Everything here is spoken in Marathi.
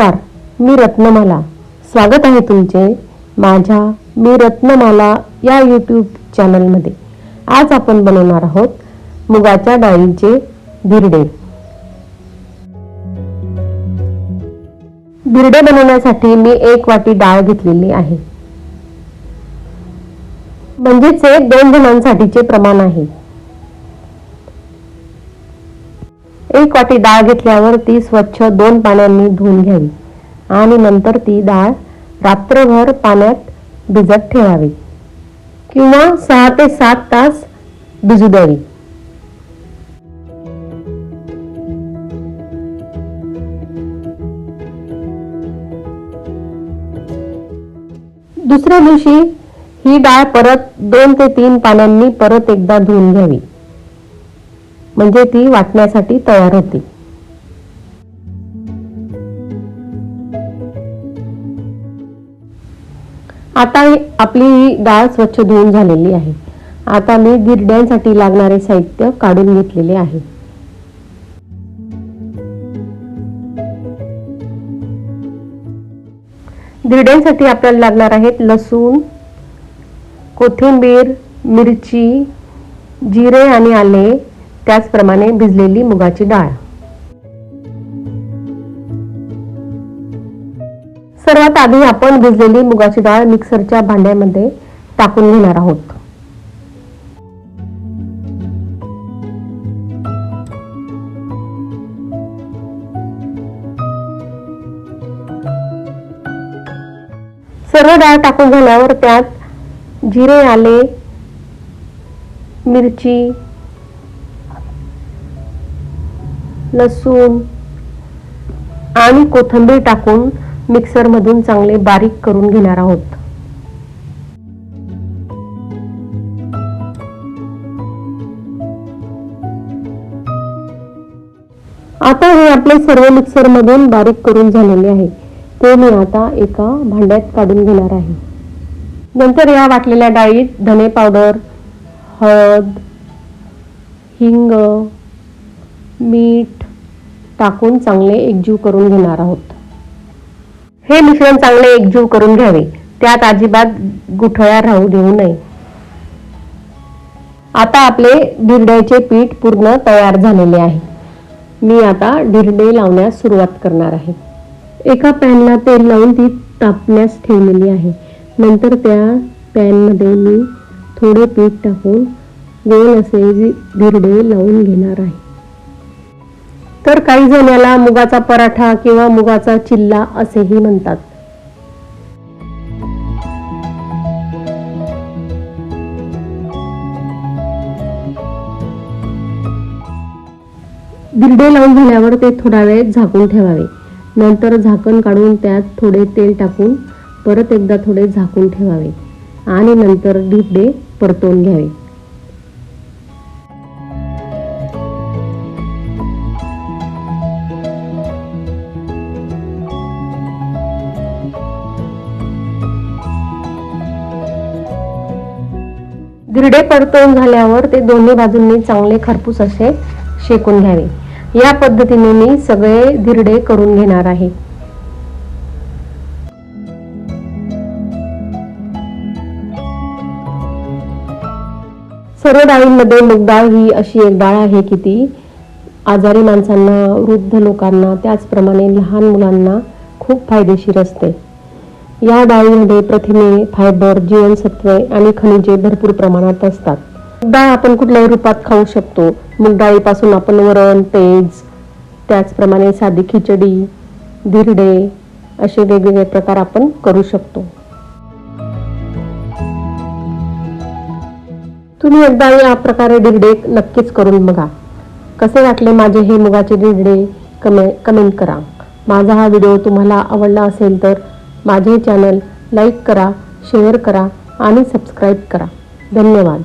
मी रत्नमाला. स्वागत आहे तुमचे माझ्या मी रत्नमाला या यूट्यूब चॅनलमध्ये आज आपण बनवणार आहोत मुगाच्या डाळीचे धिरडे धिरडे बनवण्यासाठी मी एक वाटी डाळ घेतलेली आहे. म्हणजेच हे दोन जणांसाठीचे प्रमाण आहे. एक वाटी डाळ घेतल्यावर ती स्वच्छ दोन पाण्याने धुवून घ्यावी. आणि नंतर ती डाळ रात्रभर पाण्यात भिजत ठेवावी. किंवा सहा ते सात तास भिजू द्यावी. दुसऱ्या दिवशी ही डाळ परत दोन ते तीन पाण्यांनी परत एकदा धुवून घ्यावी. म्हणजे ती वाटण्यासाठी तयार होती. आता आपली ही डाळ स्वच्छ धुवून झालेली आहे. आता मी गिरड्यांसाठी लागणारे साहित्य काढून घेतलेले आहे. गिरड्यांसाठी आपल्याला लागणार आहेत लसूण कोथिंबीर मिरची जिरे आणि आले. त्याचप्रमाणे भिजलेली मुगाची डाळ. सर्वात आधी आपण भिजलेली मुगाची डाळ मिक्सरच्या भांड्यामध्ये टाकून घेणार आहोत. सर्व डाळ टाकून झाल्यावर त्यात जिरे आले मिरची लसूण आणि कोथिंबीर टाकून मिक्सरमधून चांगले बारीक करून घेणार आहोत. आता हे आपले सर्व मिक्सर मधून बारीक करून झालेले आहे. ते मी आता एका भांड्यात काढून घेणार आहे. नंतर या वाटलेल्या डाळीत धने पावडर हळद हिंग मीठ टाकून चांगले एकजीव करून घेणार आहोत. हे मिश्रण चांगले एकजीव करून घ्यावे. त्यात अजिबात गुठळ्या राहू देऊ नये. आता आपले धिरड्याचे पीठ पूर्ण तयार झालेले आहे. मी आता धिरडे लावण्यास सुरुवात करणार आहे. एका पॅनला तेल लावून ती तापण्यास ठेवलेली आहे. नंतर त्या पॅनमध्ये मी थोडे पीठ टाकून गोल असे धिरडे लावून घेणार आहे. तर काही जण याला मुगाचा पराठा किंवा मुगाचा चिल्ला असेही म्हणतात. धिरडे लावून झाल्यावर ते थोडा वेळ झाकून ठेवावे. नंतर झाकण काढून त्यात थोडे तेल टाकून परत एकदा थोडे झाकून ठेवावे. आणि नंतर धिरडे परतवून घ्यावे. धिरडे परतवून झाल्यावर ते दोन्ही बाजूंनी चांगले खरपूस असे शेकून घ्यावे. या पद्धतीने मी सगळे धिरडे करून घेणार आहे. सर्व डाळींमध्ये मूग डाळ ही अशी एक डाळ आहे की ती आजारी माणसांना वृद्ध लोकांना त्याचप्रमाणे लहान मुलांना खूप फायदेशीर असते. या डाळीमध्ये प्रथिने फायबर जीवनसत्वे आणि खनिजे भरपूर प्रमाणात असतात. डाळ आपण कुठल्याही रूपात खाऊ शकतो. मग डाळीपासून आपण वरण पेज त्याचप्रमाणे साधी खिचडी धिरडे असे वेगवेगळे प्रकार आपण करू शकतो. तुम्ही एकदा या प्रकारे धिरडे नक्कीच करून बघा. कसे वाटले माझे हे मुगाचे धिरडे? कमे कमेंट करा. माझा हा व्हिडिओ तुम्हाला आवडला असेल तर माझे चॅनल लाईक करा शेअर करा आणि सबस्क्राईब करा. धन्यवाद.